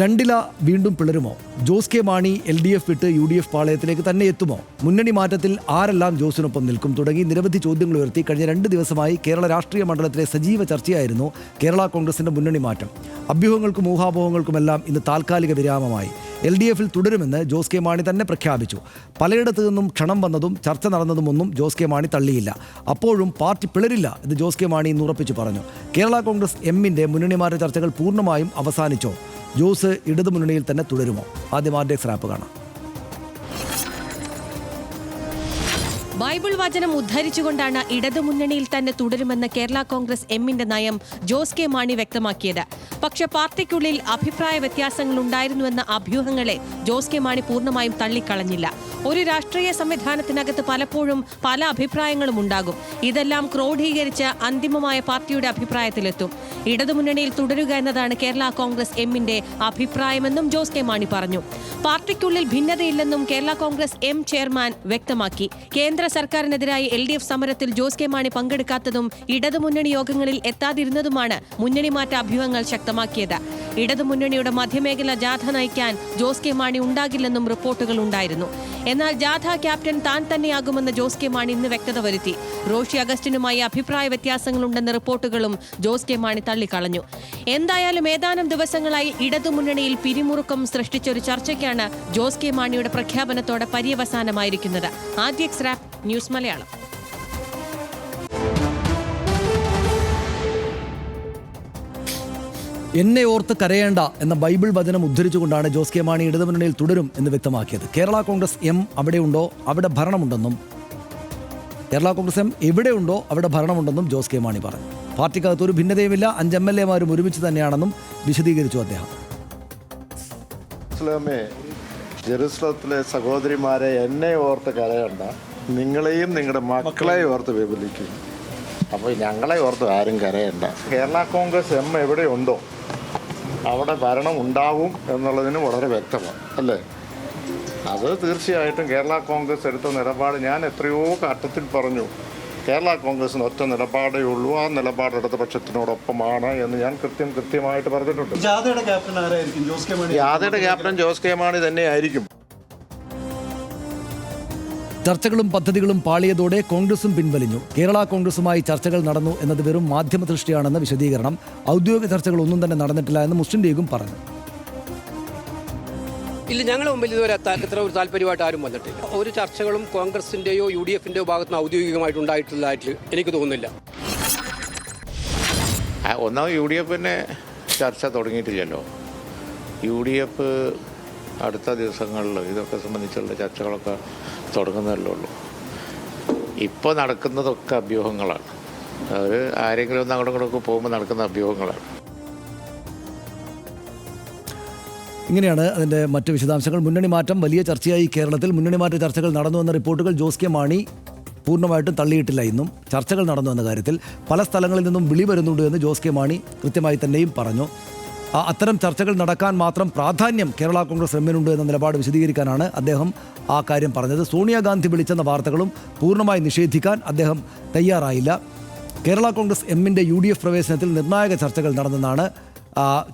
രണ്ടില വീണ്ടും പിളരുമോ? Jose K Mani L D F വിട്ട് യു ഡി എഫ് പാളയത്തിലേക്ക് തന്നെ എത്തുമോ? മുന്നണി മാറ്റത്തിൽ ആരെല്ലാം ജോസിനൊപ്പം നിൽക്കും തുടങ്ങി നിരവധി ചോദ്യങ്ങൾ ഉയർത്തി കഴിഞ്ഞ രണ്ട് ദിവസമായി കേരള രാഷ്ട്രീയ മണ്ഡലത്തിലെ സജീവ ചർച്ചയായിരുന്നു കേരള കോൺഗ്രസിന്റെ മുന്നണി മാറ്റം. അഭ്യൂഹങ്ങൾക്കും ഊഹാപോഹങ്ങൾക്കുമെല്ലാം ഇന്ന് താൽക്കാലിക വിരാമമായി. എൽ ഡി എഫിൽ തുടരുമെന്ന് ജോസ് കെ മാണി തന്നെ പ്രഖ്യാപിച്ചു. പലയിടത്തു നിന്നും ക്ഷണം വന്നതും ചർച്ച നടന്നതുമൊന്നും ജോസ് കെ മാണി തള്ളിയില്ല. അപ്പോഴും പാർട്ടി പിളരില്ല എന്ന് ജോസ് കെ മാണി ഇന്ന് ഉറപ്പിച്ചു പറഞ്ഞു. കേരള കോൺഗ്രസ് എമ്മിന്റെ മുന്നണിമാരുടെ ചർച്ചകൾ പൂർണമായും അവസാനിച്ചോ? ജോസ് ഇടതുമുന്നണിയിൽ തന്നെ തുടരുമോ? ആദ്യം ആർഡെക്സ് റാപ്പ് കാണാം. ബൈബിൾ വചനം ഉദ്ധരിച്ചുകൊണ്ടാണ് ഇടതുമുന്നണിയിൽ തന്നെ തുടരുമെന്ന് കേരള കോൺഗ്രസ് എമ്മിന്റെ നയം ജോസ് കെ മാണി വ്യക്തമാക്കിയത്. പക്ഷെ പാർട്ടിക്കുള്ളിൽ അഭിപ്രായ വ്യത്യാസങ്ങൾ ഉണ്ടായിരുന്നുവെന്ന അഭ്യൂഹങ്ങളെ ജോസ് കെ മാണി പൂർണമായും തള്ളിക്കളഞ്ഞില്ല. ഒരു രാഷ്ട്രീയ സംവിധാനത്തിനകത്ത് പലപ്പോഴും പല അഭിപ്രായങ്ങളും ഉണ്ടാകും. ഇതെല്ലാം ക്രോഡീകരിച്ച് അന്തിമമായ പാർട്ടിയുടെ അഭിപ്രായത്തിലെത്തും. ഇടതുമുന്നണിയിൽ തുടരുക എന്നതാണ് കേരള കോൺഗ്രസ് എമ്മിന്റെ അഭിപ്രായമെന്നും ജോസ് കെ മാണി പറഞ്ഞു. പാർട്ടിക്കുള്ളിൽ ഭിന്നതയില്ലെന്നും കേരള കോൺഗ്രസ് എം ചെയർമാൻ വ്യക്തമാക്കി. കേന്ദ്ര സർക്കാരിനെതിരായി എൽ ഡി എഫ് സമരത്തിൽ ജോസ് കെ മാണി പങ്കെടുക്കാത്തതും ഇടതുമുന്നണി യോഗങ്ങളിൽ എത്താതിരുന്നതുമാണ് മുന്നണി മാറ്റ അഭ്യൂഹങ്ങൾ ശക്തമാക്കിയത്. ഇടതുമുന്നണിയുടെ മധ്യമേഖല ജാഥ നയിക്കാൻ ജോസ് കെ മാണി ഉണ്ടാകില്ലെന്നും റിപ്പോർട്ടുകൾ ഉണ്ടായിരുന്നു. എന്നാൽ ജാഥ ക്യാപ്റ്റൻ താൻ തന്നെയാകുമെന്ന് ജോസ് കെ മാണി ഇന്ന് വ്യക്തത വരുത്തി. റോഷി അഗസ്റ്റിനുമായി അഭിപ്രായ വ്യത്യാസങ്ങളുണ്ടെന്ന റിപ്പോർട്ടുകളും ജോസ് കെ മാണി തള്ളിക്കളഞ്ഞു. എന്തായാലും ഏതാനും ദിവസങ്ങളായി ഇടതുമുന്നണിയിൽ പിരിമുറുക്കം സൃഷ്ടിച്ച ഒരു ചർച്ചയ്ക്കാണ് ജോസ് കെ മാണിയുടെ പ്രഖ്യാപനത്തോടെ പര്യവസാനമായിരിക്കുന്നത്. ആദ്യ എക്സ് റാപ്പ് ന്യൂസ് മലയാളം. എന്നെ ഓർത്ത് കരയേണ്ട എന്ന ബൈബിൾ വചനം ഉദ്ധരിച്ചുകൊണ്ടാണ് ജോസ് കെ മാണി ഇടതുമുന്നണിയിൽ തുടരും എന്ന് വ്യക്തമാക്കിയത്. കേരള കോൺഗ്രസ് എം അവിടെയുണ്ടോ? അവിടെ ഭരണമുണ്ടെന്നും കേരള കോൺഗ്രസ് എം എവിടെയുണ്ടോ? അവിടെ ഭരണമുണ്ടെന്നും ജോസ് കെ മാണി പറഞ്ഞു. പാർട്ടിക്കകത്ത് ഒരു ഭിന്നതയുമില്ല. അഞ്ച് എം എൽ എമാരും ഒരുമിച്ച് തന്നെയാണെന്നും വിശദീകരിച്ചു അദ്ദേഹം. ജെറുസലത്തിലെ സഹോദരിമാരെ എന്നെ ഓർത്ത് കരയണ്ട. നിങ്ങളെയും നിങ്ങളുടെ മക്കളെയും ഓർത്ത് വിപുലിക്കും അപ്പോൾ ഞങ്ങളെ ഓർത്ത് ആരും കരയണ്ട. കേരള കോൺഗ്രസ് എം എവിടെയുണ്ടോ അവിടെ ഭരണം ഉണ്ടാവും എന്നുള്ളതിന് വളരെ വ്യക്തമാണ് അല്ലേ? അത് തീർച്ചയായിട്ടും കേരള കോൺഗ്രസ് എടുത്ത നിലപാട്. ഞാൻ എത്രയോ ഘട്ടത്തിൽ പറഞ്ഞു കേരള കോൺഗ്രസിന് ഒറ്റ നിലപാടേ ഉള്ളൂ ആ നിലപാട് ഇടതുപക്ഷത്തിനോടൊപ്പമാണ് എന്ന് ഞാൻ കൃത്യം കൃത്യമായിട്ട് പറഞ്ഞിട്ടുണ്ട്. ജാഥയുടെ ക്യാപ്റ്റൻ ആരായിരിക്കും? ജോസ് കെ മാണി. യാതയുടെ ക്യാപ്റ്റൻ ജോസ് കെ മാണി തന്നെയായിരിക്കും. ചർച്ചകളും പദ്ധതികളും പാളിയതോടെ കോൺഗ്രസും പിൻവലിഞ്ഞു. കേരള കോൺഗ്രസുമായി ചർച്ചകൾ നടന്നു എന്നത് വെറും മാധ്യമ ദൃഷ്ടിയാണെന്ന വിശദീകരണം ഔദ്യോഗിക ചർച്ചകൾ ഒന്നും തന്നെ നടന്നിട്ടില്ല എന്ന് മുസ്ലിം ലീഗും പറഞ്ഞു. ഇല്ല ഞങ്ങളുടെ മുമ്പിൽ ഇതുവരെ ഇത്ര ഒരു താല്പര്യമായിട്ട് ആരും വന്നിട്ടില്ല. ഒരു ചർച്ചകളും കോൺഗ്രസിന്റെയോ യു ഡി എഫിന്റെയോ ഭാഗത്ത് നിന്ന് ഔദ്യോഗികമായിട്ട് ഉണ്ടായിട്ടുള്ളതായിട്ട് എനിക്ക് തോന്നുന്നില്ല. ഒന്നാമത് യു ഡി എഫിന്റെ ചർച്ച തുടങ്ങിയിട്ടില്ലല്ലോ. യു ഡി എഫ് അടുത്ത ദിവസങ്ങളിൽ ഇതൊക്കെ സംബന്ധിച്ചുള്ള ചർച്ചകളൊക്കെ തുടങ്ങുന്നതല്ലേ ഉള്ളൂ. ഇപ്പോൾ നടക്കുന്നതൊക്കെ അഭ്യൂഹങ്ങളാണ്. അത് ആരെങ്കിലും ഒന്ന് അങ്ങോട്ടും ഇങ്ങോട്ടും പോകുമ്പോൾ നടക്കുന്ന അഭ്യൂഹങ്ങളാണ്. ഇങ്ങനെയാണ് അതിന്റെ മറ്റ് വിശദാംശങ്ങൾ. മുന്നണി മാറ്റം വലിയ ചർച്ചയായി. കേരളത്തിൽ മുന്നണി മാറ്റ ചർച്ചകൾ നടന്നു എന്ന റിപ്പോർട്ടുകൾ ജോസ് കെ മാണി പൂർണമായിട്ടും തള്ളിയിട്ടില്ല ഇന്നും. ചർച്ചകൾ നടന്നു എന്ന കാര്യത്തിൽ പല സ്ഥലങ്ങളിൽ നിന്നും വിളി വരുന്നുണ്ട് എന്ന് ജോസ് കെ മാണി കൃത്യമായി തന്നെയും പറഞ്ഞു. അത്തരം ചർച്ചകൾ നടക്കാൻ മാത്രം പ്രാധാന്യം കേരള കോൺഗ്രസ് എമ്മിനുണ്ട് എന്ന നിലപാട് വിശദീകരിക്കാനാണ് അദ്ദേഹം ആ കാര്യം പറഞ്ഞത്. സോണിയാഗാന്ധി വിളിച്ചെന്ന വാർത്തകളും പൂർണമായി നിഷേധിക്കാൻ അദ്ദേഹം തയ്യാറായില്ല. കേരള കോൺഗ്രസ് എമ്മിന്റെ യു ഡി എഫ് പ്രവേശനത്തിൽ നിർണായക ചർച്ചകൾ നടന്നെന്നാണ്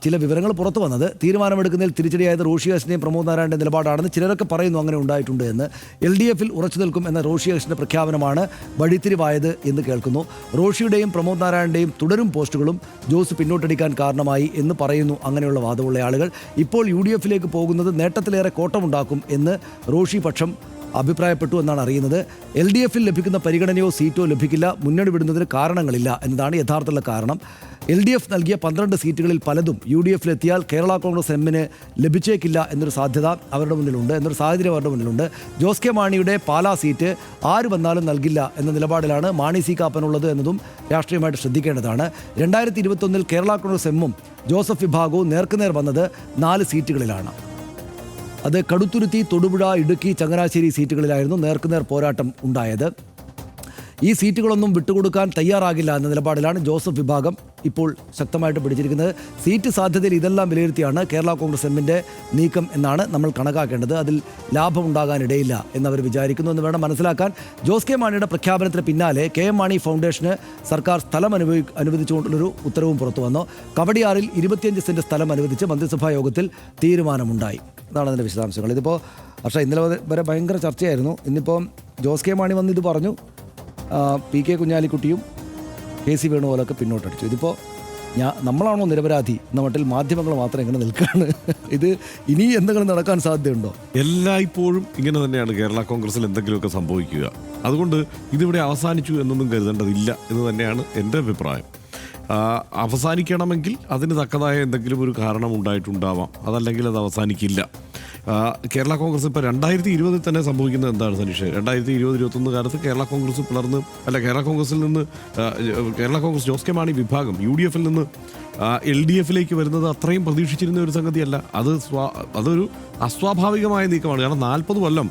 ചില വിവരങ്ങൾ പുറത്തു വന്നത് തീരുമാനമെടുക്കുന്നതിൽ തിരിച്ചടിയായത് റോഷി ഹസിന്റെയും പ്രമോദ് നാരായണന്റെ നിലപാടാണെന്ന് ചിലരൊക്കെ പറയുന്നു. അങ്ങനെ ഉണ്ടായിട്ടുണ്ട് എന്ന് എൽ ഡി എഫിൽ ഉറച്ചു നിൽക്കും എന്ന റോഷി പ്രഖ്യാപനമാണ് വഴിത്തിരിവായത് എന്ന് കേൾക്കുന്നു. റോഷിയുടെയും പ്രമോദ് നാരായണന്റെയും തുടരും പോസ്റ്റുകളും ജോസ് പിന്നോട്ടടിക്കാൻ കാരണമായി എന്ന് പറയുന്നു. അങ്ങനെയുള്ള വാദമുള്ള ആളുകൾ ഇപ്പോൾ യു ഡി എഫിലേക്ക് പോകുന്നത് നേട്ടത്തിലേറെ കോട്ടമുണ്ടാക്കും എന്ന് റോഷി പക്ഷം അഭിപ്രായപ്പെട്ടു എന്നാണ് അറിയുന്നത്. എൽ ഡി എഫിൽ ലഭിക്കുന്ന പരിഗണനയോ സീറ്റോ ലഭിക്കില്ല. മുന്നണി വിടുന്നതിന് കാരണങ്ങളില്ല എന്നതാണ് യഥാർത്ഥമുള്ള കാരണം. എൽ ഡി എഫ് നൽകിയ പന്ത്രണ്ട് സീറ്റുകളിൽ പലതും യു ഡി എഫിലെത്തിയാൽ കേരള കോൺഗ്രസ് എമ്മിന് ലഭിച്ചേക്കില്ല എന്നൊരു സാധ്യത അവരുടെ മുന്നിലുണ്ട്. എന്നൊരു സാഹചര്യം അവരുടെ മുന്നിലുണ്ട്. ജോസ് കെ മാണിയുടെ പാലാ സീറ്റ് ആര് വന്നാലും നൽകില്ല എന്ന നിലപാടിലാണ് മാണി സി കാപ്പനുള്ളത് എന്നതും രാഷ്ട്രീയമായിട്ട് ശ്രദ്ധിക്കേണ്ടതാണ്. രണ്ടായിരത്തി ഇരുപത്തൊന്നിൽ കേരള കോൺഗ്രസ് എമ്മും ജോസഫ് വിഭാഗവും നേർക്കുനേർ വന്നത് നാല് സീറ്റുകളിലാണ്. അത് കടുത്തുരുത്തി തൊടുപുഴ ഇടുക്കി ചങ്ങനാശ്ശേരി സീറ്റുകളിലായിരുന്നു നേർക്കുനേർ പോരാട്ടം ഉണ്ടായത്. ഈ സീറ്റുകളൊന്നും വിട്ടുകൊടുക്കാൻ തയ്യാറാകില്ല എന്ന നിലപാടിലാണ് ജോസഫ് വിഭാഗം ഇപ്പോൾ ശക്തമായിട്ട് പിടിച്ചിരിക്കുന്നത്. സീറ്റ് സാധ്യതയിൽ ഇതെല്ലാം വിലയിരുത്തിയാണ് കേരള കോൺഗ്രസ് എമ്മിന്റെ നീക്കം എന്നാണ് നമ്മൾ കണക്കാക്കേണ്ടത്. അതിൽ ലാഭം ലാഭമുണ്ടാകാനിടയില്ല എന്നവർ വിചാരിക്കുന്നു എന്ന് വേണം മനസ്സിലാക്കാൻ. ജോസ് കെ മാണിയുടെ പ്രഖ്യാപനത്തിന് പിന്നാലെ കെ എം മാണി ഫൗണ്ടേഷന് സർക്കാർ സ്ഥലം അനുഭവി അനുവദിച്ചുകൊണ്ടുള്ളൊരു ഉത്തരവും പുറത്തു വന്നു കവടിയാറിൽ ഇരുപത്തിയഞ്ച് സെന്റ് സ്ഥലം അനുവദിച്ച് മന്ത്രിസഭാ യോഗത്തിൽ തീരുമാനമുണ്ടായി. അതാണ് അതിന്റെ വിശദാംശങ്ങൾ. ഇതിപ്പോൾ പക്ഷേ ഇന്നലെ വരെ- ഭയങ്കര ചർച്ചയായിരുന്നു. ഇന്നിപ്പോൾ ജോസ് കെ മാണി വന്ന് ഇത് പറഞ്ഞു. പി കെ കുഞ്ഞാലിക്കുട്ടിയും കെ സി വേണുപോലൊക്കെ പിന്നോട്ടടിച്ചു. ഇതിപ്പോൾ ഞാൻ നമ്മളാണോ നിരപരാധി എന്ന മട്ടിൽ മാധ്യമങ്ങൾ മാത്രം ഇങ്ങനെ നിൽക്കുകയാണ് ഇത് ഇനി എന്തെങ്കിലും നടക്കാൻ സാധ്യതയുണ്ടോ? എല്ലായ്പ്പോഴും ഇങ്ങനെ തന്നെയാണ് കേരള കോൺഗ്രസിൽ എന്തെങ്കിലുമൊക്കെ സംഭവിക്കുക. അതുകൊണ്ട് ഇതിവിടെ അവസാനിച്ചു എന്നൊന്നും കരുതേണ്ടതില്ല എന്ന് തന്നെയാണ് എന്റെ അഭിപ്രായം. അവസാനിക്കണമെങ്കിൽ അതിന് തക്കതായ എന്തെങ്കിലും ഒരു കാരണം ഉണ്ടായിട്ടുണ്ടാവാം. അതല്ലെങ്കിൽ അത് അവസാനിക്കില്ല. കേരള കോൺഗ്രസ് ഇപ്പോൾ രണ്ടായിരത്തി ഇരുപതിൽ തന്നെ സംഭവിക്കുന്നത് എന്താണ് സനീഷ്? രണ്ടായിരത്തി ഇരുപത് ഇരുപത്തൊന്ന് കാലത്ത് കേരള കോൺഗ്രസ് പിളർന്ന് അല്ല കേരള കോൺഗ്രസിൽ നിന്ന് കേരള കോൺഗ്രസ് ജോസ് കെ മാണി വിഭാഗം യു ഡി എഫിൽ നിന്ന് എൽ ഡി എഫിലേക്ക് വരുന്നത് അത്രയും പ്രതീക്ഷിച്ചിരുന്ന ഒരു സംഗതിയല്ല. അത് സ്വാ അതൊരു അസ്വാഭാവികമായ നീക്കമാണ്. കാരണം നാൽപ്പത് കൊല്ലം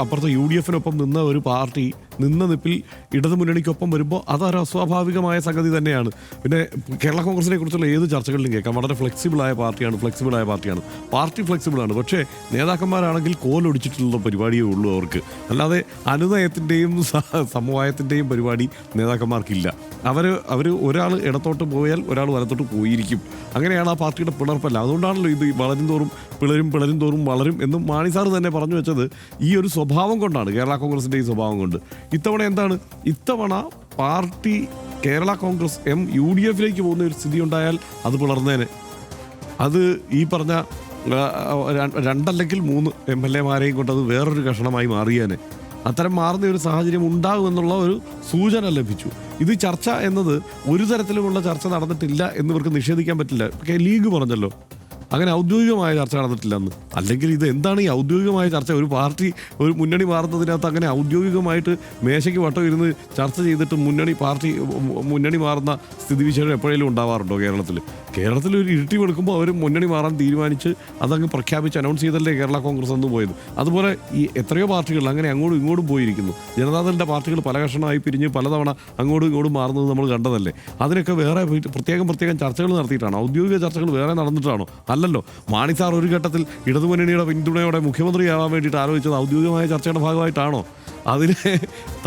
അപ്പുറത്ത് യു ഡി എഫിനൊപ്പം നിന്ന ഒരു പാർട്ടി നിന്ന നിപ്പിൽ ഇടതുമുന്നണിക്കൊപ്പം വരുമ്പോൾ അതൊരു അസ്വാഭാവികമായ സംഗതി തന്നെയാണ്. പിന്നെ കേരള കോൺഗ്രസിനെ കുറിച്ചുള്ള ഏത് ചർച്ചകളിലും കേൾക്കാം. വളരെ ഫ്ലെക്സിബിളായ പാർട്ടിയാണ് ഫ്ലെക്സിബിളായ പാർട്ടിയാണ്. പാർട്ടി ഫ്ലെക്സിബിളാണ് പക്ഷേ നേതാക്കന്മാരാണെങ്കിൽ കോലൊടിച്ചിട്ടുള്ള പരിപാടിയേ ഉള്ളൂ അവർക്ക്. അല്ലാതെ അനുനയത്തിന്റെയും സമവായത്തിന്റെയും പരിപാടി നേതാക്കന്മാർക്കില്ല. അവർ അവർ ഒരാൾ ഇടത്തോട്ട് പോയാൽ ഒരാൾ വലത്തോട്ട് പോയിരിക്കും. അങ്ങനെയാണ് ആ പാർട്ടിയുടെ പിളർപ്പല്ല. അതുകൊണ്ടാണല്ലോ ഇത് വളരും തോറും പിളരും പിളരും തോറും വളരും എന്നും മാണി സാറ് തന്നെ പറഞ്ഞു വെച്ചത് ഈ ഒരു സ്വഭാവം കൊണ്ടാണ്. കേരള കോൺഗ്രസിന്റെ ഈ സ്വഭാവം കൊണ്ട്. ഇത്തവണ എന്താണ്? ഇത്തവണ party Kerala Congress M U D എഫിലേക്ക് പോകുന്ന ഒരു സ്ഥിതി ഉണ്ടായാൽ അത് പുലർന്നേനെ. അത് ഈ പറഞ്ഞ രണ്ടല്ലെങ്കിൽ മൂന്ന് എം എൽ എമാരെയും കൊണ്ട് അത് വേറൊരു കഷണമായി മാറിയേനെ. അത്തരം മാറുന്ന ഒരു സാഹചര്യം ഉണ്ടാകും എന്നുള്ള ഒരു സൂചന ലഭിച്ചു. ഇത് ചർച്ച എന്നത് ഒരു തരത്തിലുമുള്ള ചർച്ച നടന്നിട്ടില്ല എന്ന് ഇവർക്ക് നിഷേധിക്കാൻ പറ്റില്ല. ലീഗ് പറഞ്ഞല്ലോ. അങ്ങനെ ഔദ്യോഗികമായ ചർച്ച നടന്നിട്ടില്ല അന്ന്. അല്ലെങ്കിൽ ഇത് എന്താണ് ഈ ഔദ്യോഗികമായ ചർച്ച? ഒരു പാർട്ടി ഒരു മുന്നണി മാറുന്നതിനകത്ത് അങ്ങനെ ഔദ്യോഗികമായിട്ട് മേശയ്ക്ക് വട്ടം ഇരുന്ന് ചർച്ച ചെയ്തിട്ട് മുന്നണി പാർട്ടി മുന്നണി മാറുന്ന സ്ഥിതിവിശേഷം എപ്പോഴേലും ഉണ്ടാവാറുണ്ടോ കേരളത്തിൽ? കേരളത്തിൽ ഒരു ഇരുട്ടി വെളുക്കുമ്പോൾ അവർ മുന്നണി മാറാൻ തീരുമാനിച്ച് അതങ്ങ് പ്രഖ്യാപിച്ച് അനൗൺസ് ചെയ്തല്ലേ കേരള കോൺഗ്രസ് എന്ന് പോയത്. അതുപോലെ ഈ എത്രയോ പാർട്ടികൾ അങ്ങനെ അങ്ങോട്ടും ഇങ്ങോട്ടും പോയിരിക്കുന്നു. ജനതാദളിന്റെ പാർട്ടികൾ പല കഷണമായി പിരിഞ്ഞ് പലതവണ അങ്ങോട്ടും ഇങ്ങോട്ടും മാറുന്നത് നമ്മൾ കണ്ടതല്ലേ? അതിനൊക്കെ വേറെ പ്രത്യേകം പ്രത്യേകം ചർച്ചകൾ നടത്തിയിട്ടാണ്? ഔദ്യോഗിക ചർച്ചകൾ വേറെ നടന്നിട്ടാണോ? അല്ലല്ലോ. മാണി സാർ ഒരു ഘട്ടത്തിൽ ഇടതുമുന്നണിയുടെ പിന്തുണയോടെ മുഖ്യമന്ത്രിയാവാൻ വേണ്ടിയിട്ട് ആലോചിച്ചത് ഔദ്യോഗികമായ ചർച്ചയുടെ ഭാഗമായിട്ടാണോ? അതിനെ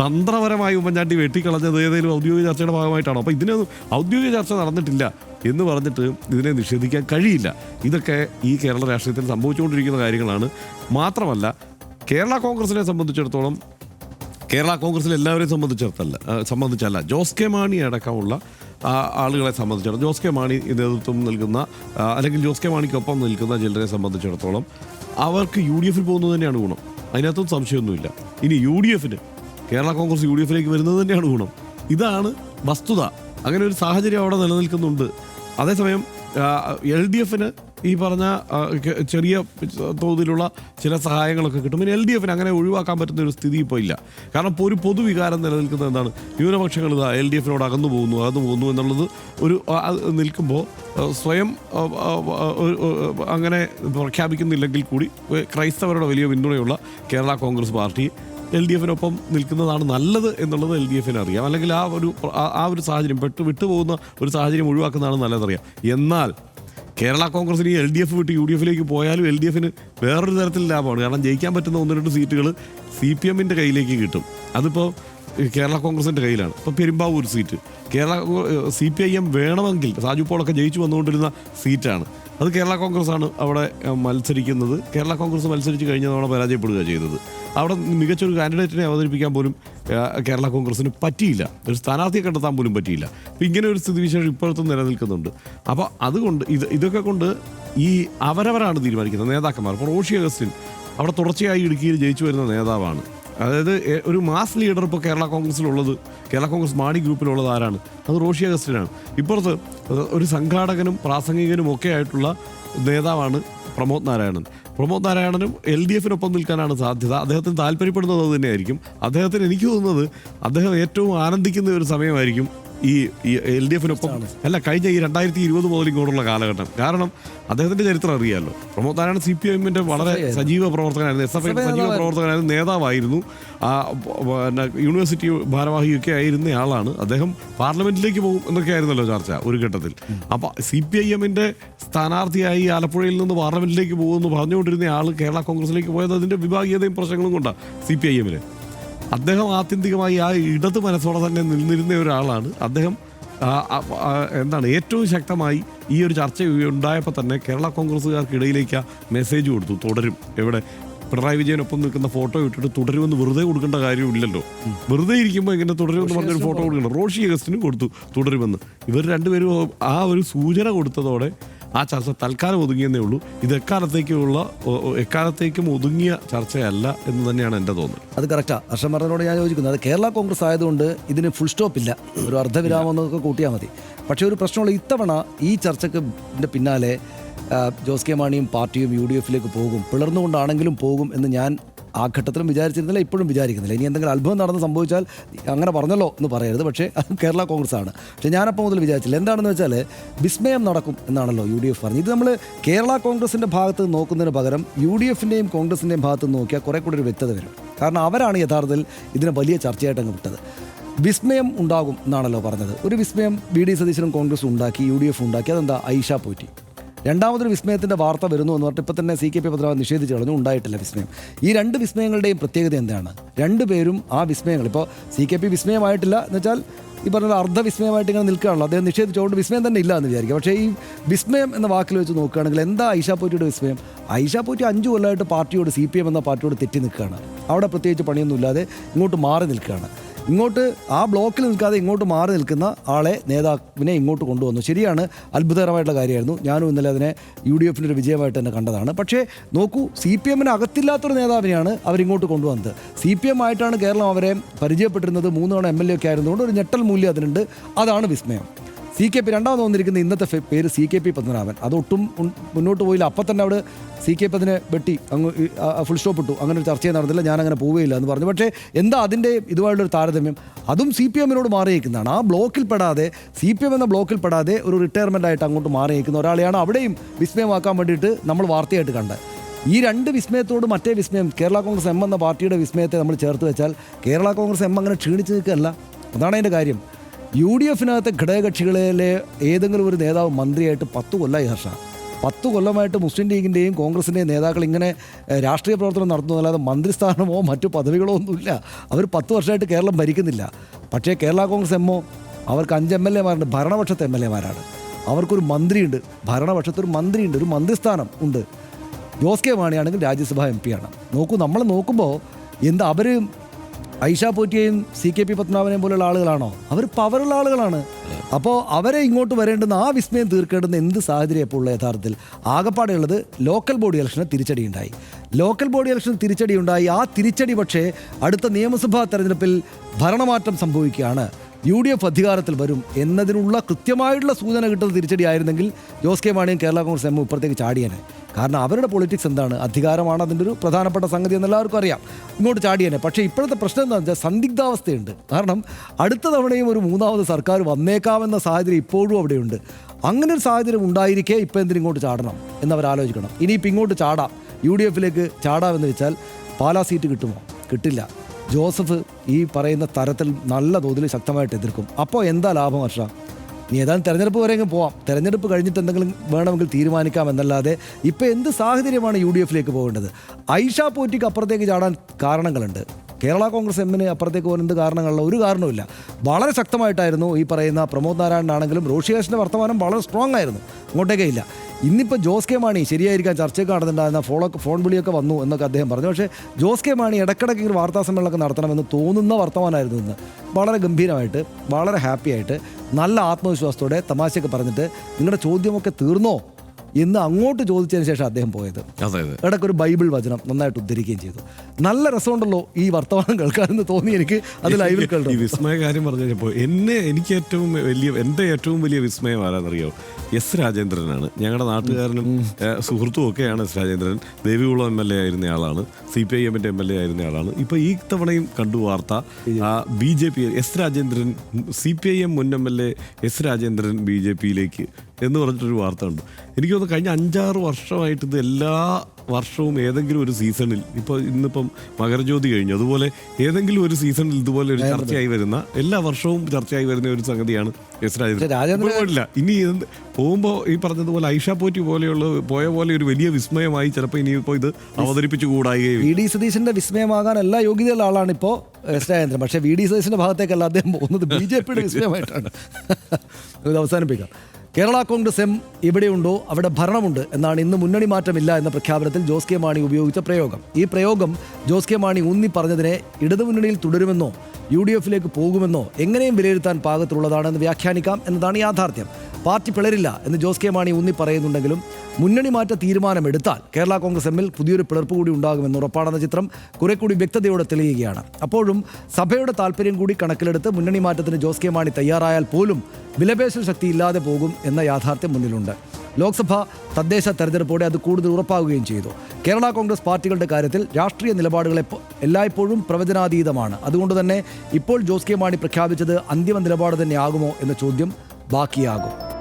തന്ത്രപരമായി ഉമ്മൻചാണ്ടി വെട്ടിക്കളഞ്ഞത് ഏതെങ്കിലും ഔദ്യോഗിക ചർച്ചയുടെ ഭാഗമായിട്ടാണോ? അപ്പോൾ ഇതിനൊന്നും ഔദ്യോഗിക ചർച്ച നടന്നിട്ടില്ല എന്ന് പറഞ്ഞിട്ട് ഇതിനെ നിഷേധിക്കാൻ കഴിയില്ല. ഇതൊക്കെ ഈ കേരള രാഷ്ട്രീയത്തിൽ സംഭവിച്ചുകൊണ്ടിരിക്കുന്ന കാര്യങ്ങളാണ്. മാത്രമല്ല കേരള കോൺഗ്രസിനെ സംബന്ധിച്ചിടത്തോളം കേരള കോൺഗ്രസിൽ എല്ലാവരെയും സംബന്ധിച്ചിടത്തല്ല സംബന്ധിച്ചല്ല. ജോസ് കെ മാണി അടക്കമുള്ള ആളുകളെ സംബന്ധിച്ചിടത്തോളം ജോസ് കെ മാണി നേതൃത്വം നൽകുന്ന അല്ലെങ്കിൽ ജോസ് കെ മാണിക്കൊപ്പം നിൽക്കുന്ന ചിലരെ സംബന്ധിച്ചിടത്തോളം അവർക്ക് യു ഡി എഫിൽ പോകുന്നത് തന്നെയാണ് ഗുണം. അതിനകത്തും സംശയമൊന്നുമില്ല. ഇനി യു ഡി എഫിന് കേരള കോൺഗ്രസ് യു ഡി എഫിലേക്ക് വരുന്നത് തന്നെയാണ് ഗുണം. ഇതാണ് വസ്തുത. അങ്ങനെ ഒരു സാഹചര്യം അവിടെ നിലനിൽക്കുന്നുണ്ട്. അതേസമയം എൽ ഡി എഫിന് ഈ പറഞ്ഞ ചെറിയ തോതിലുള്ള ചില സഹായങ്ങളൊക്കെ കിട്ടും. പിന്നെ എൽ ഡി എഫിന് അങ്ങനെ ഒഴിവാക്കാൻ പറ്റുന്ന ഒരു സ്ഥിതി ഇപ്പോൾ ഇല്ല. കാരണം ഇപ്പോൾ ഒരു പൊതുവികാരം നിലനിൽക്കുന്നത് എന്താണ്? ന്യൂനപക്ഷങ്ങൾ ഇതാ എൽ ഡി എഫിനോട് അകന്നു പോകുന്നു അകന്നു പോകുന്നു എന്നുള്ളത് ഒരു നിൽക്കുമ്പോൾ സ്വയം അങ്ങനെ പ്രഖ്യാപിക്കുന്നില്ലെങ്കിൽ കൂടി ക്രൈസ്തവരുടെ വലിയ പിന്തുണയുള്ള Kerala Congress party L D എഫിനൊപ്പം നിൽക്കുന്നതാണ് നല്ലത് എന്നുള്ളത് എൽ ഡി എഫിന് അറിയാം. അല്ലെങ്കിൽ ആ ഒരു ആ ഒരു സാഹചര്യം പെട്ട് വിട്ടുപോകുന്ന ഒരു സാഹചര്യം ഒഴിവാക്കുന്നതാണ് നല്ലതറിയാം. എന്നാൽ കേരള കോൺഗ്രസിന് എൽ ഡി എഫ് വിട്ട് യു ഡി എഫിലേക്ക് പോയാലും എൽ ഡി എഫിന് വേറൊരു തരത്തിൽ ലാഭമാണ്. കാരണം ജയിക്കാൻ പറ്റുന്ന ഒന്ന് രണ്ട് സീറ്റുകൾ സി പി എമ്മിന്റെ കയ്യിലേക്ക് കിട്ടും. അതിപ്പോൾ കേരള കോൺഗ്രസിന്റെ കയ്യിലാണ്. ഇപ്പോൾ Perumbavoor seat. Kerala C P I M വേണമെങ്കിൽ സാജു പോളൊക്കെ ജയിച്ചു വന്നുകൊണ്ടിരുന്ന സീറ്റാണ്. അത് കേരള കോൺഗ്രസ് ആണ് അവിടെ മത്സരിക്കുന്നത്. കേരള കോൺഗ്രസ് മത്സരിച്ച് കഴിഞ്ഞ തവണ പരാജയപ്പെടുക ചെയ്തത്. അവിടെ മികച്ചൊരു കാൻഡിഡേറ്റിനെ അവതരിപ്പിക്കാൻ പോലും കേരള കോൺഗ്രസിന് പറ്റിയില്ല. ഒരു സ്ഥാനാർത്ഥിയെ കണ്ടെത്താൻ പോലും പറ്റിയില്ല. അപ്പം ഇങ്ങനെ ഒരു സ്ഥിതിവിശേഷം ഇപ്പോഴത്തും നിലനിൽക്കുന്നുണ്ട്. അപ്പോൾ അതുകൊണ്ട് ഇത് ഇതൊക്കെ കൊണ്ട് ഈ അവരവരാണ് തീരുമാനിക്കുന്നത്. നേതാക്കന്മാർ. ഇപ്പോൾ റോഷി അഗസ്റ്റിൻ അവിടെ തുടർച്ചയായി ഇടുക്കിയിൽ ജയിച്ചു വരുന്ന നേതാവാണ്. അതായത് ഒരു മാസ് ലീഡർ ഇപ്പോൾ കേരള കോൺഗ്രസിലുള്ളത് കേരള കോൺഗ്രസ് മാണി ഗ്രൂപ്പിലുള്ളത് ആരാണ്? അത് റോഷി അഗസ്റ്റിനാണ്. ഇപ്പുറത്ത് ഒരു സംഘാടകനും പ്രാസംഗികനും ഒക്കെ ആയിട്ടുള്ള നേതാവാണ് പ്രമോദ് നാരായണൻ. പ്രമോദ് നാരായണനും എൽ ഡി എഫിനൊപ്പം നിൽക്കാനാണ് സാധ്യത. അദ്ദേഹത്തിന് താല്പര്യപ്പെടുന്നത് തന്നെയായിരിക്കും. അദ്ദേഹത്തിന് എനിക്ക് തോന്നുന്നത് അദ്ദേഹം ഏറ്റവും ആനന്ദിക്കുന്ന ഒരു സമയമായിരിക്കും. ഈ എൽ ഡി എഫിനൊപ്പം അല്ല കഴിഞ്ഞ ഈ രണ്ടായിരത്തി ഇരുപത് മുതൽ ഇങ്ങോട്ടുള്ള കാലഘട്ടം. കാരണം അദ്ദേഹത്തിന്റെ ചരിത്രം അറിയാമല്ലോ പ്രമോദ് നാരായണൻ സി പി എമ്മിന്റെ വളരെ സജീവ പ്രവർത്തകനായിരുന്നു. എസ് എഫ് ഐ സജീവ പ്രവർത്തകനായിരുന്നു. നേതാവായിരുന്നു. ആ പിന്നെ യൂണിവേഴ്സിറ്റി ഭാരവാഹിയൊക്കെ ആയിരുന്ന ആളാണ്. അദ്ദേഹം പാർലമെന്റിലേക്ക് പോകും എന്നൊക്കെ ആയിരുന്നല്ലോ ചർച്ച ഒരു ഘട്ടത്തിൽ. അപ്പൊ സി പി ഐ എമ്മിന്റെ സ്ഥാനാർത്ഥിയായി ആലപ്പുഴയിൽ നിന്ന് പാർലമെന്റിലേക്ക് പോകുമെന്ന് പറഞ്ഞുകൊണ്ടിരുന്ന ആൾ കേരള കോൺഗ്രസിലേക്ക് പോയത് അതിന്റെ വിഭാഗീയതയും പ്രശ്നങ്ങളും കൊണ്ടാണ് സി പി ഐ എമ്മിന് അദ്ദേഹം ആത്യന്തികമായി ആ ഇടത് മനസ്സോടെ തന്നെ നിന്നിരുന്ന ഒരാളാണ്. അദ്ദേഹം എന്താണ് ഏറ്റവും ശക്തമായി ഈ ഒരു ചർച്ച ഉണ്ടായപ്പോൾ തന്നെ കേരള കോൺഗ്രസ്സുകാർക്കിടയിലേക്ക് ആ മെസ്സേജ് കൊടുത്തു. തുടരും. എവിടെ? പിണറായി വിജയനൊപ്പം നിൽക്കുന്ന ഫോട്ടോ ഇട്ടിട്ട് തുടരുമെന്ന് വെറുതെ കൊടുക്കേണ്ട കാര്യമില്ലല്ലോ. വെറുതെ ഇരിക്കുമ്പോൾ ഇങ്ങനെ തുടരുമെന്ന് പറഞ്ഞൊരു ഫോട്ടോ കൊടുക്കണം. റോഷി അഗസ്റ്റിനും കൊടുത്തു. തുടരുമെന്ന്. ഇവർ രണ്ടുപേരും ആ ഒരു സൂചന കൊടുത്തതോടെ ആ ചർച്ച തൽക്കാലം ഒതുങ്ങിയെന്നേ ഉള്ളൂ. ഇത് എക്കാലത്തേക്കുള്ള എക്കാലത്തേക്കും ഒതുങ്ങിയ ചർച്ചയല്ല എന്ന് തന്നെയാണ് എന്റെ തോന്നൽ. അത് കറക്റ്റാ. ഹർഷം പറഞ്ഞതിനോട് ഞാൻ യോജിക്കുന്നു. അത് കേരള കോൺഗ്രസ് ആയതുകൊണ്ട് ഇതിന് ഫുൾ സ്റ്റോപ്പ് ഇല്ല. ഒരു അർദ്ധവിരാമം എന്നൊക്കെ കൂട്ടിയാൽ മതി. പക്ഷേ ഒരു പ്രശ്നമുള്ള ഇത്തവണ ഈ ചർച്ചയ്ക്ക് പിന്നാലെ ജോസ് കെ മാണിയും പാർട്ടിയും യു ഡി എഫിലേക്ക് പോകും. പിളർന്നുകൊണ്ടാണെങ്കിലും പോകും എന്ന് ഞാൻ ആ ഘട്ടത്തിലും വിചാരിച്ചിരുന്നില്ല ഇപ്പോഴും വിചാരിക്കുന്നില്ല. ഇനി എന്തെങ്കിലും അത്ഭുതം നടന്ന് സംഭവിച്ചാൽ അങ്ങനെ പറഞ്ഞല്ലോ എന്ന് പറയരുത്. പക്ഷേ അത് കേരള കോൺഗ്രസ് ആണ് പക്ഷേ ഞാനപ്പോൾ മുതൽ വിചാരിച്ചില്ല. എന്താണെന്ന് വെച്ചാൽ വിസ്മയം നടക്കും എന്നാണല്ലോ യു ഡി എഫ് പറഞ്ഞത്. ഇത് നമ്മൾ കേരള കോൺഗ്രസിന്റെ ഭാഗത്ത് നോക്കുന്നതിന് പകരം യു ഡി എഫിന്റെയും കോൺഗ്രസിന്റെയും ഭാഗത്ത് നോക്കിയാൽ കുറേ കൂടി ഒരു വ്യക്തത വരും. കാരണം അവരാണ് യഥാർത്ഥത്തിൽ ഇതിനെ വലിയ ചർച്ചയായിട്ട് അങ്ങ് വിട്ടത്. വിസ്മയം ഉണ്ടാകും എന്നാണല്ലോ പറഞ്ഞത്. ഒരു വിസ്മയം വി ഡി സതീശനും കോൺഗ്രസ് ഉണ്ടാക്കി യു ഡി എഫ് ഉണ്ടാക്കി. അതെന്താ? ഐഷ പോറ്റി. രണ്ടാമതൊരു വിസ്മയത്തിന്റെ വാർത്ത വരുന്നു എന്ന് പറഞ്ഞിട്ട് ഇപ്പം തന്നെ സി കെ പി പത്രാവ് നിഷേധിച്ച് കളഞ്ഞു. ഉണ്ടായിട്ടില്ല വിസ്മയം. ഈ രണ്ട് വിസ്മയങ്ങളുടെയും പ്രത്യേകത എന്താണ്? രണ്ടുപേരും ആ വിസ്മയങ്ങൾ. ഇപ്പോൾ സി കെ പി വിസ്മയമായിട്ടില്ല എന്ന് വെച്ചാൽ ഈ പറഞ്ഞ അർദ്ധ വിസ്മയമായിട്ട് ഇങ്ങനെ നിൽക്കുകയാണല്ലോ. അദ്ദേഹം നിഷേധിച്ചുകൊണ്ട് വിസ്മയം തന്നെ ഇല്ല എന്ന് വിചാരിക്കുക പക്ഷേ ഈ വിസ്മയം എന്ന വാക്കിൽ വെച്ച് നോക്കുകയാണെങ്കിൽ എന്താ ഐഷാ പോറ്റിയുടെ വിസ്മയം? ഐഷാ പോറ്റി അഞ്ചു കൊല്ലമായിട്ട് പാർട്ടിയോട് സി പി എം എന്ന പാർട്ടിയോട് തെറ്റി നിൽക്കുകയാണ്. അവിടെ പ്രത്യേകിച്ച് പണിയൊന്നുമില്ലാതെ ഇങ്ങോട്ട് മാറി നിൽക്കുകയാണ്. ഇങ്ങോട്ട് ആ ബ്ലോക്കിൽ നിൽക്കാതെ ഇങ്ങോട്ട് മാറി നിൽക്കുന്ന ആളെ നേതാവിനെ ഇങ്ങോട്ട് കൊണ്ടുവന്നു. ശരിയാണ് അത്ഭുതകരമായിട്ടുള്ള കാര്യമായിരുന്നു. ഞാനും ഇന്നലെ അതിനെ യു ഡി എഫിന്റെ ഒരു വിജയമായിട്ട് തന്നെ കണ്ടതാണ്. പക്ഷേ നോക്കൂ സി പി എമ്മിന് അകത്തില്ലാത്തൊരു നേതാവിനെയാണ് അവരിങ്ങോട്ട് കൊണ്ടുവന്നത്. സി പി എം ആയിട്ടാണ് കേരളം അവരെ പരിചയപ്പെട്ടിരുന്നത്. മൂന്ന് തവണ എം എൽ എ ഒക്കെ ആയിരുന്നതുകൊണ്ട് ഒരു ഞെട്ടൽ മൂല്യം അതിനുണ്ട്. അതാണ് വിസ്മയം. സി കെ പി രണ്ടാമത് വന്നിരിക്കുന്ന ഇന്നത്തെ പേര് സി കെ പി പത്മനാഭൻ. അതൊട്ടും മുന്നോട്ട് പോയില്ല. അപ്പം തന്നെ അവിടെ സി കെ പി അതിനെ വെട്ടി അങ്ങ് ഫുൾ സ്റ്റോപ്പ് ഇട്ടു. അങ്ങനെ ഒരു ചർച്ചയെ നടന്നില്ല. ഞാൻ അങ്ങനെ പോവുകയില്ല എന്ന് പറഞ്ഞു. പക്ഷേ എന്താ അതിന്റെ ഇതുമായുള്ളൊരു താരതമ്യം? അതും സി പി എമ്മിനോട് മാറിയേക്കുന്നതാണ്. ആ ബ്ലോക്കിൽ പെടാതെ സി പി എം എന്ന ബ്ലോക്കിൽ പെടാതെ ഒരു റിട്ടയർമെന്റ് ആയിട്ട് അങ്ങോട്ട് മാറിയേക്കുന്ന ഒരാളെയാണ് അവിടെയും വിസ്മയമാക്കാൻ വേണ്ടിയിട്ട് നമ്മൾ വാർത്തയായിട്ട് കണ്ടത്. ഈ രണ്ട് വിസ്മയത്തോട് മറ്റേ വിസ്മയം കേരള കോൺഗ്രസ് എം എന്ന പാർട്ടിയുടെ വിസ്മയത്തെ നമ്മൾ ചേർത്ത് വെച്ചാൽ കേരള കോൺഗ്രസ് എം അങ്ങനെ ക്ഷീണിച്ച് നിൽക്കുകയല്ല. അതാണ് അതിന്റെ കാര്യം. യു ഡി എഫിനകത്തെ ഘടകകക്ഷികളിലെ ഏതെങ്കിലും ഒരു നേതാവ് മന്ത്രിയായിട്ട് പത്ത് കൊല്ലമായി ഹർഷ. പത്ത് കൊല്ലമായിട്ട് മുസ്ലിം ലീഗിന്റെയും കോൺഗ്രസിന്റെയും നേതാക്കൾ ഇങ്ങനെ രാഷ്ട്രീയ പ്രവർത്തനം നടത്തുന്നതല്ലാതെ മന്ത്രിസ്ഥാനമോ മറ്റു പദവികളോ ഒന്നുമില്ല. അവർ പത്ത് വർഷമായിട്ട് കേരളം ഭരിക്കുന്നില്ല. പക്ഷേ കേരള കോൺഗ്രസ് എമ്മോ അവർക്ക് അഞ്ച് എം എൽ എമാരുണ്ട്. ഭരണപക്ഷത്തെ എം എൽ എമാരാണ്. അവർക്കൊരു മന്ത്രിയുണ്ട്. ഭരണപക്ഷത്തൊരു മന്ത്രിയുണ്ട്. ഒരു മന്ത്രിസ്ഥാനം ഉണ്ട്. ജോസ് കെ മാണിയാണെങ്കിൽ രാജ്യസഭാ എം ആണ്. നോക്കൂ നമ്മൾ നോക്കുമ്പോൾ എന്താ അവർ ഐഷ പോറ്റിയെയും സി കെ പി പത്മനാഭനെയും പോലുള്ള ആളുകളാണോ? അവർ പവറുള്ള ആളുകളാണ്. അപ്പോൾ അവരെ ഇങ്ങോട്ട് വരേണ്ടുന്ന ആ വിസ്മയം തീർക്കേണ്ടുന്ന എന്ത് സാഹചര്യം ഇപ്പോൾ ഉള്ള യഥാർത്ഥത്തിൽ? ആകപ്പാടെയുള്ളത് ലോക്കൽ ബോഡി ഇലക്ഷന് തിരിച്ചടി ഉണ്ടായി ലോക്കൽ ബോഡി ഇലക്ഷന് തിരിച്ചടി ഉണ്ടായി ആ തിരിച്ചടി പക്ഷേ അടുത്ത നിയമസഭാ തെരഞ്ഞെടുപ്പിൽ ഭരണമാറ്റം സംഭവിക്കുകയാണ്. യു ഡി എഫ് അധികാരത്തിൽ വരും എന്നതിനുള്ള കൃത്യമായിട്ടുള്ള സൂചന കിട്ടുന്ന തിരിച്ചടി ആയിരുന്നെങ്കിൽ ജോസ് കെ മാണിയും കേരള കോൺഗ്രസ് എം ഇപ്പുറത്തേക്ക് ചാടിയനെ. കാരണം അവരുടെ പൊളിറ്റിക്സ് എന്താണ്? അധികാരമാണ് അതിന്റെ ഒരു പ്രധാനപ്പെട്ട സംഗതി എന്ന് എല്ലാവർക്കും അറിയാം. ഇങ്ങോട്ട് ചാടിയനെ പക്ഷേ ഇപ്പോഴത്തെ പ്രശ്നം എന്താണെന്ന് വെച്ചാൽ സന്ദിഗ്ധാവസ്ഥയുണ്ട്. കാരണം അടുത്ത തവണയും ഒരു മൂന്നാമത് സർക്കാർ വന്നേക്കാമെന്ന സാഹചര്യം ഇപ്പോഴും അവിടെയുണ്ട്. അങ്ങനെ ഒരു സാഹചര്യം ഉണ്ടായിരിക്കേ ഇപ്പോൾ എന്തിനും ഇങ്ങോട്ട് ചാടണം എന്നവർ ആലോചിക്കണം. ഇനിയിപ്പോൾ ഇങ്ങോട്ട് ചാടാം. യു ഡി എഫിലേക്ക് ചാടാമെന്ന് വെച്ചാൽ പാലാ സീറ്റ് കിട്ടുമോ? കിട്ടില്ല. ജോസഫ് ഈ പറയുന്ന തരത്തിൽ നല്ല തോതിൽ ശക്തമായിട്ട് എതിർക്കും. അപ്പോൾ എന്താ ലാഭം ഹർഷ നീ ഏതാണ്ട് തെരഞ്ഞെടുപ്പ് വരെയെങ്കിലും പോവാം. തെരഞ്ഞെടുപ്പ് കഴിഞ്ഞിട്ട് എന്തെങ്കിലും വേണമെങ്കിൽ തീരുമാനിക്കാം എന്നല്ലാതെ ഇപ്പോൾ എന്ത് സാഹചര്യമാണ് യു ഡി എഫിലേക്ക് പോകേണ്ടത്? ഐഷ പോറ്റിക്ക് അപ്പുറത്തേക്ക് ചാടാൻ കാരണങ്ങളുണ്ട്. കേരള കോൺഗ്രസ് എമ്മിന് അപ്പുറത്തേക്ക് പോകാൻ എന്ത് കാരണങ്ങളുള്ള ഒരു കാരണവുമില്ല. വളരെ ശക്തമായിട്ടായിരുന്നു ഈ പറയുന്ന പ്രമോദ് നാരായണനാണെങ്കിലും റോഷിയാസിന്റെ വർത്തമാനം വളരെ സ്ട്രോങ് ആയിരുന്നു. അങ്ങോട്ടേക്കേ ഇല്ല. ഇന്നിപ്പോൾ ജോസ് കെ മാണി ശരിയായിരിക്കാൻ ചർച്ചയൊക്കെ നടന്നിട്ടുണ്ടായിരുന്ന ഫോളോ ഫോൺ വിളിയൊക്കെ വന്നു എന്നൊക്കെ അദ്ദേഹം പറഞ്ഞു. പക്ഷേ ജോസ് കെ മാണി ഇടയ്ക്കിടയ്ക്ക് ഇങ്ങനെ വാർത്താ സമ്മേളനമൊക്കെ നടത്തണമെന്ന് തോന്നുന്ന വർത്തമാനമായിരുന്നു ഇന്ന്. വളരെ ഗംഭീരമായിട്ട് വളരെ ഹാപ്പി ആയിട്ട് നല്ല ആത്മവിശ്വാസത്തോടെ തമാശയൊക്കെ പറഞ്ഞിട്ട് നിങ്ങളുടെ ചോദ്യമൊക്കെ തീർന്നോ? എന്ന് അങ്ങോട്ട് ചോദിച്ചതിന് ശേഷം അദ്ദേഹം പോയത്. ഇടയ്ക്ക് ഒരു ഇടയ്ക്കൊരു ബൈബിൾ വചനം നന്നായിട്ട് ഉദ്ധരിക്കുകയും ചെയ്തു. നല്ല രസമുണ്ടല്ലോ ഈ വർത്തമാനം കേൾക്കാമെന്ന് തോന്നി എനിക്ക് അത് ലൈവിൽ കേൾക്കാം. വിസ്മയ കാര്യം പറഞ്ഞു കഴിഞ്ഞപ്പോൾ എന്നെ എനിക്ക് ഏറ്റവും വലിയ എന്റെ ഏറ്റവും വലിയ വിസ്മയം ആരാന്നറിയോ? എസ് രാജേന്ദ്രനാണ്. ഞങ്ങളുടെ നാട്ടുകാരനും സുഹൃത്തും ഒക്കെയാണ് S Rajendran. Devikulam M L A ആയിരുന്ന ആളാണ്. സി പി ഐ എമ്മിന്റെ എം എൽ എ ആയിരുന്ന ആളാണ്. ഇപ്പോൾ ഈ തവണയും കണ്ടു വാർത്ത B J P S Rajendran C P I M മുൻ M L A S Rajendran B J പിയിലേക്ക് എന്ന് പറഞ്ഞിട്ടൊരു വാർത്ത ഉണ്ട് എനിക്ക് തോന്നുന്നു കഴിഞ്ഞ അഞ്ചാറ് വർഷമായിട്ട് ഇത് എല്ലാ വർഷവും ഏതെങ്കിലും ഒരു സീസണിൽ ഇപ്പോൾ ഇന്നിപ്പം മകരജ്യോതി കഴിഞ്ഞു. അതുപോലെ ഏതെങ്കിലും ഒരു സീസണിൽ ഇതുപോലെ ഒരു ചർച്ചയായി വരുന്ന എല്ലാ വർഷവും ചർച്ചയായി വരുന്ന ഒരു സംഗതിയാണ് എസ് രാജേന്ദ്രൻ ഇനി പോകുമ്പോൾ ഈ പറഞ്ഞതുപോലെ ഐഷാ പോറ്റി പോലെയുള്ള പോയ പോലെ ഒരു വലിയ വിസ്മയമായി ചിലപ്പോൾ ഇനിയിപ്പോൾ ഇത് അവതരിപ്പിച്ചു കൂടായി വി ഡി സതീശന്റെ വിസ്മയമാകാൻ എല്ലാ യോഗ്യതയുള്ള ആളാണ് ഇപ്പോൾ എസ് രാജേന്ദ്രൻ പക്ഷേ വി ഡി സതീശന്റെ ഭാഗത്തേക്കല്ല അദ്ദേഹം പോകുന്നത് ബി ജെ പിയുടെ വിസ്മയമായിട്ടാണ്. ഇത് അവസാനിപ്പിക്കാം. കേരള കോൺഗ്രസ് എം എവിടെയുണ്ടോ അവിടെ ഭരണമുണ്ട് എന്നാണ് ഇന്ന് മുന്നണി മാറ്റമില്ല എന്ന പ്രഖ്യാപനത്തിൽ ജോസ് കെ മാണി ഉപയോഗിച്ച പ്രയോഗം. ഈ പ്രയോഗം ജോസ് കെ മാണി ഊന്നി പറഞ്ഞതിനെ ഇടതുമുന്നണിയിൽ തുടരുമെന്നോ യു ഡി എഫിലേക്ക് പോകുമെന്നോ എങ്ങനെയും വിലയിരുത്താൻ പാകത്തിലുള്ളതാണെന്ന് വ്യാഖ്യാനിക്കാം എന്നതാണ് യാഥാർത്ഥ്യം. പാർട്ടി പിളരില്ല എന്ന് ജോസ് കെ മാണി ഊന്നി പറയുന്നുണ്ടെങ്കിലും മുന്നണി മാറ്റ തീരുമാനമെടുത്താൽ കേരള കോൺഗ്രസ് എമ്മിൽ പുതിയൊരു പിളർപ്പ് കൂടി ഉണ്ടാകുമെന്ന് ഉറപ്പാണെന്ന ചിത്രം കുറെ കൂടി വ്യക്തതയോടെ തെളിയുകയാണ്. അപ്പോഴും സഭയുടെ താല്പര്യം കൂടി കണക്കിലെടുത്ത് മുന്നണി മാറ്റത്തിന് ജോസ് കെ മാണി തയ്യാറായാൽ പോലും വിലപേശൽ ശക്തി ഇല്ലാതെ പോകും എന്ന യാഥാർത്ഥ്യം മുന്നിലുണ്ട്. ലോക്സഭ തദ്ദേശ തെരഞ്ഞെടുപ്പോടെ അത് കൂടുതൽ ഉറപ്പാകുകയും ചെയ്തു. കേരള കോൺഗ്രസ് പാർട്ടികളുടെ കാര്യത്തിൽ രാഷ്ട്രീയ നിലപാടുകളെ എല്ലായ്പ്പോഴും പ്രവചനാതീതമാണ്. അതുകൊണ്ട് തന്നെ ഇപ്പോൾ ജോസ് കെ മാണി പ്രഖ്യാപിച്ചത് അന്തിമ നിലപാട് തന്നെയാകുമോ എന്ന ചോദ്യം ബാക്കിയാകും.